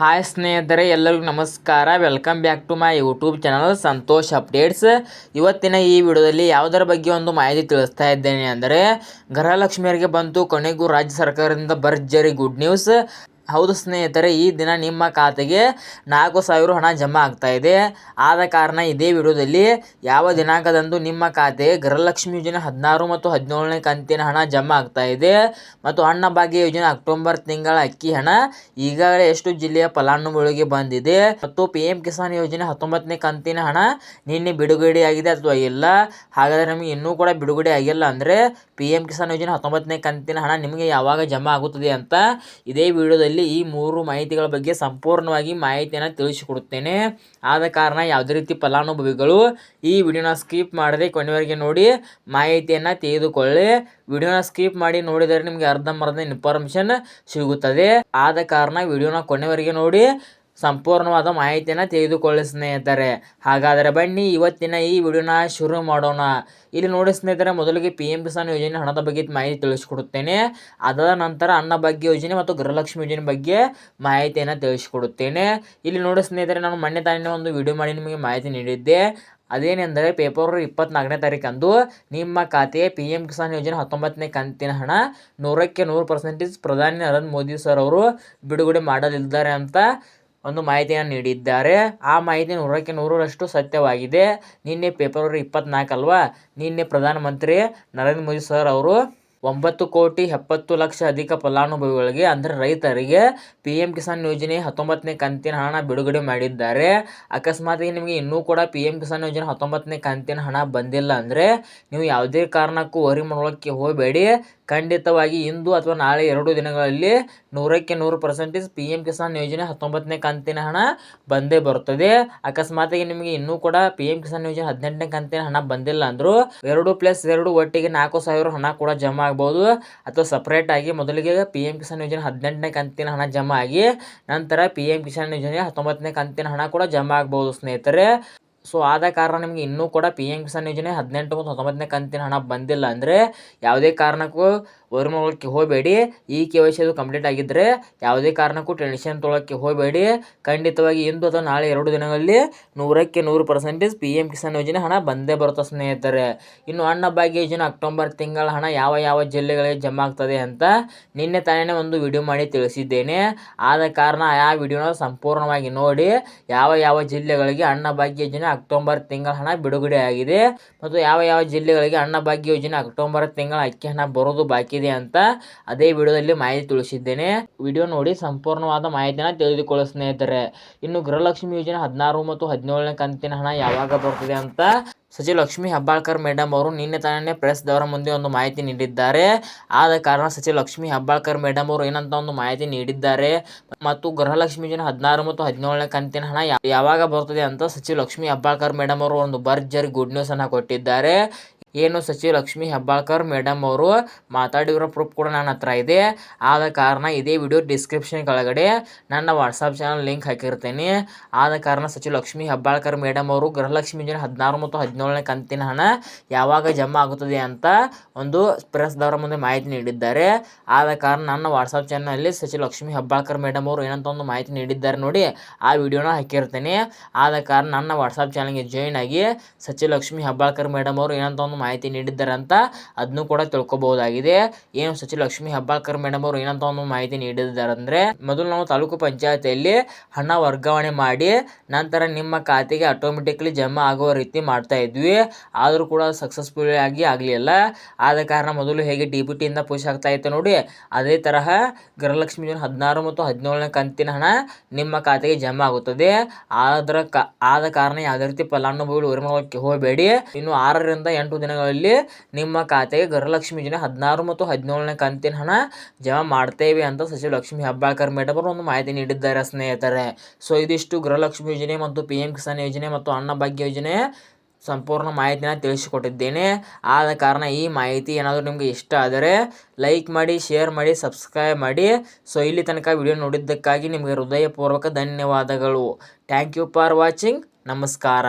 Hi ಸ್ನೇಹಿತರೆ ಎಲ್ಲರಿಗೂ ನಮಸ್ಕಾರ. Welcome back to my YouTube channel Santosh updates ಇವತ್ತಿನ ಈ ವಿಡಿಯೋದಲ್ಲಿ ಯಾವುದರ ಬಗ್ಗೆ ಒಂದು ಮಾಹಿತಿ ತಿಳಿಸ್ತಾ ಇದ್ದೇನೆ ಅಂದರೆ, ಗೃಹಲಕ್ಷ್ಮಿಯರಿಗೆ ಬಂತು ಕೊನೆಗೂ ರಾಜ್ಯ ಸರ್ಕಾರದಿಂದ ಭರ್ಜರಿ ಗುಡ್ ನ್ಯೂಸ್ ಹೌದು ಸ್ನೇಹಿತರೆ, ಈ ದಿನ ನಿಮ್ಮ ಖಾತೆಗೆ ನಾಲ್ಕು ಸಾವಿರ ಹಣ ಜಮಾ ಆಗ್ತಾ ಇದೆ. ಆದ ಕಾರಣ ಇದೇ ವಿಡಿಯೋದಲ್ಲಿ ಯಾವ ದಿನಾಂಕದಂದು ನಿಮ್ಮ ಖಾತೆಗೆ ಗೃಹಲಕ್ಷ್ಮಿ ಯೋಜನೆ ಹದಿನಾರು ಮತ್ತು ಹದಿನೇಳನೇ ಕಂತಿನ ಹಣ ಜಮಾ ಆಗ್ತಾ ಇದೆ ಮತ್ತು ಅಣ್ಣ ಭಾಗ್ಯ ಯೋಜನೆ ಅಕ್ಟೋಬರ್ ತಿಂಗಳ ಅಕ್ಕಿ ಹಣ ಈಗಾಗಲೇ ಎಷ್ಟು ಜಿಲ್ಲೆಯ ಫಲಾನುಭವಿಗಳಿಗೆ ಬಂದಿದೆ ಮತ್ತು ಪಿ ಎಂ ಕಿಸಾನ್ ಯೋಜನೆ ಹತ್ತೊಂಬತ್ತನೇ ಕಂತಿನ ಹಣ ನಿನ್ನೆ ಬಿಡುಗಡೆಯಾಗಿದೆ ಅಥವಾ ಇಲ್ಲ? ಹಾಗಾದರೆ ನಮಗೆ ಇನ್ನೂ ಕೂಡ ಬಿಡುಗಡೆ ಆಗಿಲ್ಲ ಅಂದರೆ ಪಿ ಎಂ ಕಿಸಾನ್ ಯೋಜನೆ ಹತ್ತೊಂಬತ್ತನೇ ಕಂತಿನ ಹಣ ನಿಮಗೆ ಯಾವಾಗ ಜಮಾ ಆಗುತ್ತದೆ ಅಂತ ಇದೇ ವಿಡಿಯೋದಲ್ಲಿ ಈ ಮೂರು ಮಾಹಿತಿಗಳ ಬಗ್ಗೆ ಸಂಪೂರ್ಣವಾಗಿ ಮಾಹಿತಿಯನ್ನು ತಿಳಿಸಿಕೊಡುತ್ತೇನೆ. ಆದ ಕಾರಣ ಯಾವುದೇ ರೀತಿ ಫಲಾನುಭವಿಗಳು ಈ ವಿಡಿಯೋನ ಸ್ಕಿಪ್ ಮಾಡದೆ ಕೊನೆವರೆಗೆ ನೋಡಿ ಮಾಹಿತಿಯನ್ನು ತೆಗೆದುಕೊಳ್ಳಿ ವಿಡಿಯೋನ ಸ್ಕಿಪ್ ಮಾಡಿ ನೋಡಿದರೆ ನಿಮಗೆ ಅರ್ಧಂಬರ್ಧ ಇನ್ಫಾರ್ಮೇಷನ್ ಸಿಗುತ್ತದೆ. ಆದ ಕಾರಣ ವಿಡಿಯೋನ ಕೊನೆವರೆಗೆ ನೋಡಿ ಸಂಪೂರ್ಣವಾದ ಮಾಹಿತಿಯನ್ನು ತೆಗೆದುಕೊಳ್ಳಿ ಸ್ನೇಹಿತರೆ. ಹಾಗಾದರೆ ಬನ್ನಿ ಇವತ್ತಿನ ಈ ವಿಡಿಯೋನ ಶುರು ಮಾಡೋಣ. ಇಲ್ಲಿ ನೋಡಿ ಸ್ನೇಹಿತರೆ, ಮೊದಲಿಗೆ ಪಿ ಎಂ ಕಿಸಾನ್ ಯೋಜನೆ ಹಣದ ಬಗ್ಗೆ ಮಾಹಿತಿ ತಿಳಿಸಿಕೊಡುತ್ತೇನೆ. ಅದಾದ ನಂತರ ಅನ್ನ ಭಾಗ್ಯ ಯೋಜನೆ ಮತ್ತು ಗೃಹಲಕ್ಷ್ಮಿ ಯೋಜನೆ ಬಗ್ಗೆ ಮಾಹಿತಿಯನ್ನು ತಿಳಿಸಿಕೊಡುತ್ತೇನೆ. ಇಲ್ಲಿ ನೋಡಿ ಸ್ನೇಹಿತರೆ, ನಾನು ಮೊನ್ನೆ ತಾನೇ ಒಂದು ವಿಡಿಯೋ ಮಾಡಿ ನಿಮಗೆ ಮಾಹಿತಿ ನೀಡಿದ್ದೆ. ಅದೇನೆಂದರೆ ಪೇಪರ್ ಇಪ್ಪತ್ನಾಲ್ಕನೇ ತಾರೀಕಂದು ನಿಮ್ಮ ಖಾತೆಯ ಪಿ ಎಂ ಕಿಸಾನ್ ಯೋಜನೆ ಹತ್ತೊಂಬತ್ತನೇ ಕಂತಿನ ಹಣ ನೂರಕ್ಕೆ ನೂರು ಪರ್ಸೆಂಟೇಜ್ ಪ್ರಧಾನಿ ನರೇಂದ್ರ ಮೋದಿ ಸರ್ ಅವರು ಬಿಡುಗಡೆ ಮಾಡಲಿದ್ದಾರೆ ಅಂತ ಒಂದು ಮಾಹಿತಿಯನ್ನು ನೀಡಿದ್ದಾರೆ. ಆ ಮಾಹಿತಿ ನೂರಕ್ಕೆ ನೂರರಷ್ಟು ಸತ್ಯವಾಗಿದೆ. ನಿನ್ನೆ ಫೆಬ್ರವರಿ ಇಪ್ಪತ್ನಾಲ್ಕಲ್ವಾ ನಿನ್ನೆ ಪ್ರಧಾನಮಂತ್ರಿ ನರೇಂದ್ರ ಮೋದಿ ಸರ್ ಅವರು ಒಂಬತ್ತು ಕೋಟಿ ಎಪ್ಪತ್ತು ಲಕ್ಷ ಅಧಿಕ ಫಲಾನುಭವಿಗಳಿಗೆ, ಅಂದರೆ ರೈತರಿಗೆ ಪಿ ಎಂ ಕಿಸಾನ್ ಯೋಜನೆ ಹತ್ತೊಂಬತ್ತನೇ ಕಂತಿನ ಹಣ ಬಿಡುಗಡೆ ಮಾಡಿದ್ದಾರೆ. ಅಕಸ್ಮಾತ್ ನಿಮಗೆ ಇನ್ನೂ ಕೂಡ ಪಿ ಎಂ ಕಿಸಾನ್ ಯೋಜನೆ ಹತ್ತೊಂಬತ್ತನೇ ಕಂತಿನ ಹಣ ಬಂದಿಲ್ಲ ಅಂದರೆ ನೀವು ಯಾವುದೇ ಕಾರಣಕ್ಕೂ ವರಿ ಮಾಡೋಕ್ಕೆ ಹೋಗಬೇಡಿ. ಖಂಡಿತವಾಗಿ ಇಂದು ಅಥವಾ ನಾಳೆ ಎರಡು ದಿನಗಳಲ್ಲಿ ನೂರಕ್ಕೆ ನೂರು ಪರ್ಸೆಂಟೇಜ್ ಪಿ ಎಂ ಕಿಸಾನ್ ಯೋಜನೆ ಹತ್ತೊಂಬತ್ತನೇ ಕಂತಿನ ಹಣ ಬಂದೇ ಬರುತ್ತದೆ. ಅಕಸ್ಮಾತಾಗಿ ನಿಮಗೆ ಇನ್ನೂ ಕೂಡ ಪಿ ಎಂ ಕಿಸಾನ್ ಯೋಜನೆ ಹದಿನೆಂಟನೇ ಕಂತಿನ ಹಣ ಬಂದಿಲ್ಲ ಅಂದರೂ ಎರಡು ಪ್ಲಸ್ ಎರಡು ಒಟ್ಟಿಗೆ ನಾಲ್ಕು ಸಾವಿರ ಹಣ ಕೂಡ ಜಮಾ ಆಗ್ಬೋದು. ಅಥವಾ ಸಪ್ರೇಟ್ ಆಗಿ ಮೊದಲಿಗೆ ಪಿ ಎಂ ಕಿಸಾನ್ ಯೋಜನೆ ಹದಿನೆಂಟನೇ ಕಂತಿನ ಹಣ ಜಮಾ ಆಗಿ ನಂತರ ಪಿ ಎಂ ಕಿಸಾನ್ ಯೋಜನೆ ಹತ್ತೊಂಬತ್ತನೇ ಕಂತಿನ ಹಣ ಕೂಡ ಜಮಾ ಆಗ್ಬೋದು ಸ್ನೇಹಿತರೆ. ಸೊ ಆದ ಕಾರಣ ನಿಮಗೆ ಇನ್ನೂ ಕೂಡ ಪಿ ಎಂ ಕಿಸಾನ್ ಯೋಜನೆ ಹದಿನೆಂಟು ಮತ್ತು ಹತ್ತೊಂಬತ್ತನೇ ಕಂತಿನ ಹಣ ಬಂದಿಲ್ಲ. ಅಂದರೆ ಯಾವುದೇ ಕಾರಣಕ್ಕೂ ವರಿ ಮಾಡೋಕ್ಕೆ ಹೋಗಬೇಡಿ. ಈ ಕೆ ವೈ ಅದು ಕಂಪ್ಲೀಟ್ ಆಗಿದ್ದರೆ ಯಾವುದೇ ಕಾರಣಕ್ಕೂ ಟೆನ್ಷನ್ ತೊಗೊಳಕ್ಕೆ ಹೋಗಬೇಡಿ. ಖಂಡಿತವಾಗಿ ಇಂದು ಅಥವಾ ನಾಳೆ ಎರಡು ದಿನಗಳಲ್ಲಿ ನೂರಕ್ಕೆ ನೂರು ಪರ್ಸೆಂಟೇಜ್ ಪಿ ಎಂ ಕಿಸಾನ್ ಯೋಜನೆ ಹಣ ಬಂದೇ ಬರುತ್ತೆ ಸ್ನೇಹಿತರೆ. ಇನ್ನು ಅಣ್ಣ ಭಾಗ್ಯ ಯೋಜನೆ ಅಕ್ಟೋಬರ್ ತಿಂಗಳ ಹಣ ಯಾವ ಯಾವ ಜಿಲ್ಲೆಗಳಿಗೆ ಜಮಾ ಆಗ್ತದೆ ಅಂತ ನಿನ್ನೆ ತಾನೇ ಒಂದು ವಿಡಿಯೋ ಮಾಡಿ ತಿಳಿಸಿದ್ದೇನೆ. ಆದ ಕಾರಣ ಆ ವಿಡಿಯೋನ ಸಂಪೂರ್ಣವಾಗಿ ನೋಡಿ ಯಾವ ಯಾವ ಜಿಲ್ಲೆಗಳಿಗೆ ಅಣ್ಣ ಭಾಗ್ಯ ಯೋಜನೆ ಅಕ್ಟೋಬರ್ ತಿಂಗಳ ಹಣ ಬಿಡುಗಡೆ ಆಗಿದೆ ಮತ್ತು ಯಾವ ಯಾವ ಜಿಲ್ಲೆಗಳಿಗೆ ಅಣ್ಣ ಭಾಗ್ಯ ಯೋಜನೆ ಅಕ್ಟೋಬರ್ ತಿಂಗಳ ಅಕ್ಕಿ ಹಣ ಬರೋದು ಬಾಕಿ ಅಂತ ಅದೇ ವಿಡಿಯೋದಲ್ಲಿ ಮಾಹಿತಿ ತಿಳಿಸಿದ್ದೇನೆ. ವಿಡಿಯೋ ನೋಡಿ ಸಂಪೂರ್ಣವಾದ ಮಾಹಿತಿನ ತಿಳಿದುಕೊಳ್ಳಿ ಸ್ನೇಹಿತರೆ, ಇನ್ನು ಗೃಹಲಕ್ಷ್ಮಿ ಯೋಜನೆ ಹದಿನಾರು ಮತ್ತು ಹದಿನೇಳನೇ ಕಂತಿನ ಹಣ ಯಾವಾಗ ಬರ್ತದೆ ಅಂತ ಸಚಿವ ಲಕ್ಷ್ಮಿ ಹೆಬ್ಬಾಳ್ಕರ್ ಮೇಡಮ್ ಅವರು ನಿನ್ನೆ ತಾನೇ ಪ್ರೆಸ್ದವರ ಮುಂದೆ ಒಂದು ಮಾಹಿತಿ ನೀಡಿದ್ದಾರೆ. ಆದ ಕಾರಣ ಸಚಿವ ಲಕ್ಷ್ಮಿ ಹೆಬ್ಬಾಳ್ಕರ್ ಮೇಡಮ್ ಅವರು ಏನಂತ ಒಂದು ಮಾಹಿತಿ ನೀಡಿದ್ದಾರೆ. ಮತ್ತು ಗೃಹಲಕ್ಷ್ಮಿ ಯೋಜನೆ ಹದಿನಾರು ಮತ್ತು ಹದಿನೇಳನೇ ಕಂತಿನ ಹಣ ಯಾವಾಗ ಬರ್ತದೆ ಅಂತ ಸಚಿವ ಲಕ್ಷ್ಮಿ ಹೆಬ್ಬಾಳ್ಕರ್ ಮೇಡಮ್ ಅವರು ಒಂದು ಭರ್ಜರಿ ಗುಡ್ ನ್ಯೂಸ್ ಅನ್ನ ಕೊಟ್ಟಿದ್ದಾರೆ. ಏನು ಸಚಿವ ಲಕ್ಷ್ಮಿ ಹೆಬ್ಬಾಳ್ಕರ್ ಮೇಡಮ್ ಅವರು ಮಾತಾಡಿರೋ ಪ್ರೂಫ್ ಕೂಡ ನನ್ನ ಹತ್ರ ಇದೆ. ಆದ ಕಾರಣ ಇದೇ ವಿಡಿಯೋ ಡಿಸ್ಕ್ರಿಪ್ಷನ್ ಕೆಳಗಡೆ ನನ್ನ ವಾಟ್ಸಪ್ ಚಾನಲ್ ಲಿಂಕ್ ಹಾಕಿರ್ತೇನೆ. ಆದ ಕಾರಣ ಸಚಿವ ಲಕ್ಷ್ಮಿ ಹೆಬ್ಬಾಳ್ಕರ್ ಮೇಡಮ್ ಅವರು ಗೃಹಲಕ್ಷ್ಮಿ ಜನ ಹದಿನಾರು ಮತ್ತು ಹದಿನೇಳನೇ ಕಂತಿನ ಹಣ ಯಾವಾಗ ಜಮಾ ಆಗುತ್ತದೆ ಅಂತ ಒಂದು ಪ್ರೆಸ್ದವರ ಮುಂದೆ ಮಾಹಿತಿ ನೀಡಿದ್ದಾರೆ. ಆದ ಕಾರಣ ನನ್ನ ವಾಟ್ಸಪ್ ಚಾನಲಲ್ಲಿ ಸಚಿವ ಲಕ್ಷ್ಮಿ ಹೆಬ್ಬಾಳ್ಕರ್ ಮೇಡಮ್ ಅವರು ಏನಂತ ಒಂದು ಮಾಹಿತಿ ನೀಡಿದ್ದಾರೆ ನೋಡಿ ಆ ವಿಡಿಯೋನ ಹಾಕಿರ್ತೇನೆ. ಆದ ಕಾರಣ ನನ್ನ ವಾಟ್ಸಪ್ ಚಾನಲ್ಗೆ ಜಾಯಿನ್ ಆಗಿ ಸಚಿವ ಲಕ್ಷ್ಮಿ ಹೆಬ್ಬಾಳ್ಕರ್ ಮೇಡಮ್ ಅವರು ಏನಂತ ಒಂದು ಮಾಹಿತಿ ನೀಡಿದ್ದಾರೆ ಅಂತ ಅದನ್ನು ಕೂಡ ತಿಳ್ಕೊಬಹುದಾಗಿದೆ. ಏನು ಸಚಿವ ಲಕ್ಷ್ಮಿ ಹೆಬ್ಬಾಳ್ಕರ್ ಮೇಡಮ್ ಅವರು ಏನಂತ ಒಂದು ಮಾಹಿತಿ ನೀಡಿದ್ದಾರೆ ಅಂದರೆ ಮೊದಲು ನಾವು ತಾಲೂಕು ಪಂಚಾಯತಿಯಲ್ಲಿ ಹಣ ವರ್ಗಾವಣೆ ಮಾಡಿ ನಂತರ ನಿಮ್ಮ ಖಾತೆಗೆ ಆಟೋಮೆಟಿಕ್ಲಿ ಜಮಾ ಆಗುವ ರೀತಿ ಮಾಡ್ತಾ ಇದ್ವಿ. ಆದರೂ ಕೂಡ ಸಕ್ಸಸ್ಫುಲ್ ಆಗಿ ಆಗಲಿಲ್ಲ. ಆದ ಕಾರಣ ಮೊದಲು ಹೇಗೆ ಡಿ ಬಿ ಟಿಯಿಂದ ಪುಷ್ ಆಗ್ತಾ ಇತ್ತು ನೋಡಿ, ಅದೇ ತರಹ ಗೃಹಲಕ್ಷ್ಮಿ ಜನ ಹದಿನಾರು ಮತ್ತು ಹದಿನೇಳನೇ ಕಂತಿನ ಹಣ ನಿಮ್ಮ ಖಾತೆಗೆ ಜಮಾ ಆಗುತ್ತದೆ. ಆದ್ರ ಆದ ಕಾರಣ ಯಾವುದೇ ರೀತಿ ಫಲಾನುಭವಿಗಳು ಹೋಗಬೇಡಿ. ಇನ್ನು ಆರರಿಂದ ಎಂಟು ದಿನಗಳಲ್ಲಿ ನಿಮ್ಮ ಖಾತೆಗೆ ಗೃಹಲಕ್ಷ್ಮಿ ಯೋಜನೆ ಹದಿನಾರು ಮತ್ತು ಹದಿನೇಳನೇ ಕಂತಿನ ಹಣ ಜಮಾ ಮಾಡ್ತೇವೆ ಅಂತ ಸಚಿವ ಲಕ್ಷ್ಮಿ ಹೆಬ್ಬಾಳ್ಕರ್ ಮೇಡಮ್ ಅವರು ಒಂದು ಮಾಹಿತಿ ನೀಡಿದ್ದಾರೆ ಸ್ನೇಹಿತರೆ. ಸೊ, ಇದಿಷ್ಟು ಗೃಹಲಕ್ಷ್ಮಿ ಯೋಜನೆ ಮತ್ತು ಪಿ ಎಂ ಕಿಸಾನ್ ಯೋಜನೆ ಮತ್ತು ಅನ್ನ ಭಾಗ್ಯ ಯೋಜನೆ ಸಂಪೂರ್ಣ ಮಾಹಿತಿನ ತಿಳಿಸಿಕೊಟ್ಟಿದ್ದೇನೆ. ಆದ ಕಾರಣ ಈ ಮಾಹಿತಿ ಏನಾದರೂ ನಿಮಗೆ ಇಷ್ಟ ಆದರೆ ಲೈಕ್ ಮಾಡಿ, ಶೇರ್ ಮಾಡಿ, ಸಬ್ಸ್ಕ್ರೈಬ್ ಮಾಡಿ. ಸೊ, ಇಲ್ಲಿ ತನಕ ವಿಡಿಯೋ ನೋಡಿದ್ದಕ್ಕಾಗಿ ನಿಮಗೆ ಹೃದಯಪೂರ್ವಕ ಧನ್ಯವಾದಗಳು. Thank you for watching. ನಮಸ್ಕಾರ.